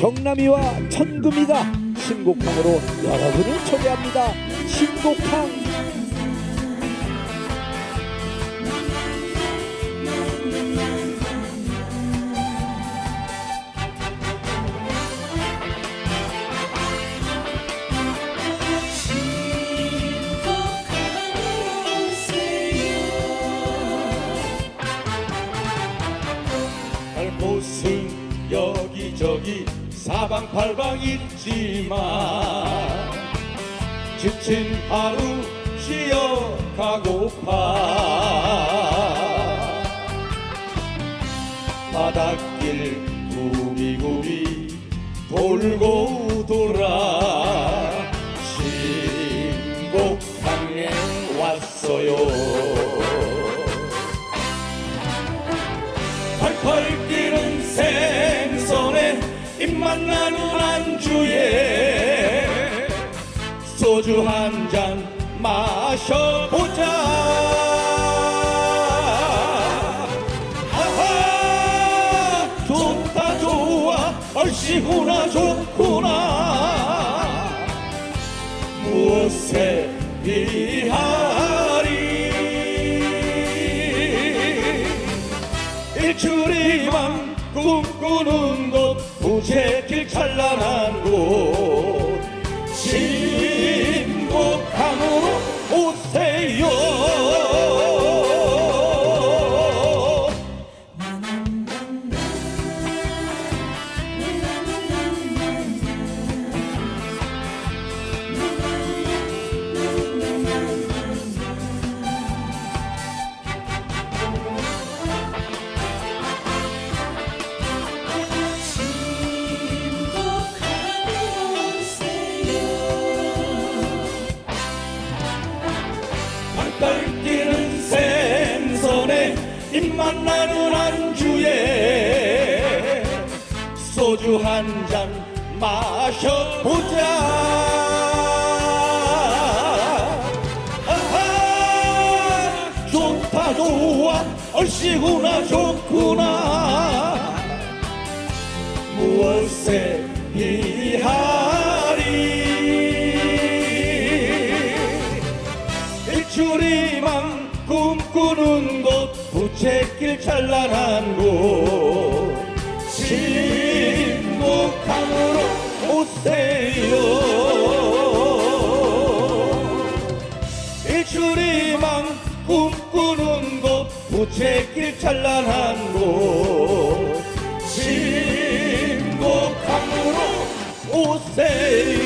경남이와 천금이가 신곡항으로 여러분을 초대합니다. 신곡항 사방팔방 있지만 지친 하루 쉬어 가고파. 바닷길 구비구비 돌고 돌아 신곡항에 왔어요 소주 한 잔 마셔보자. 아하 좋다 좋아. 얼씨구나 좋구나. 무엇에 비하리? 일출이만 꿈꾸는 곳 부채길 찬란한 곳 입맛 나는 안주에 소주 한 잔 마셔보자. 아하 좋다 좋아. 얼씨구나 좋구나. 무엇에 비하 꿈꾸는 곳 부채길 찬란한 곳. 신곡항으로 오세요. 일출이만 꿈꾸는 곳 부채길 찬란한 곳. 신곡항으로 오세요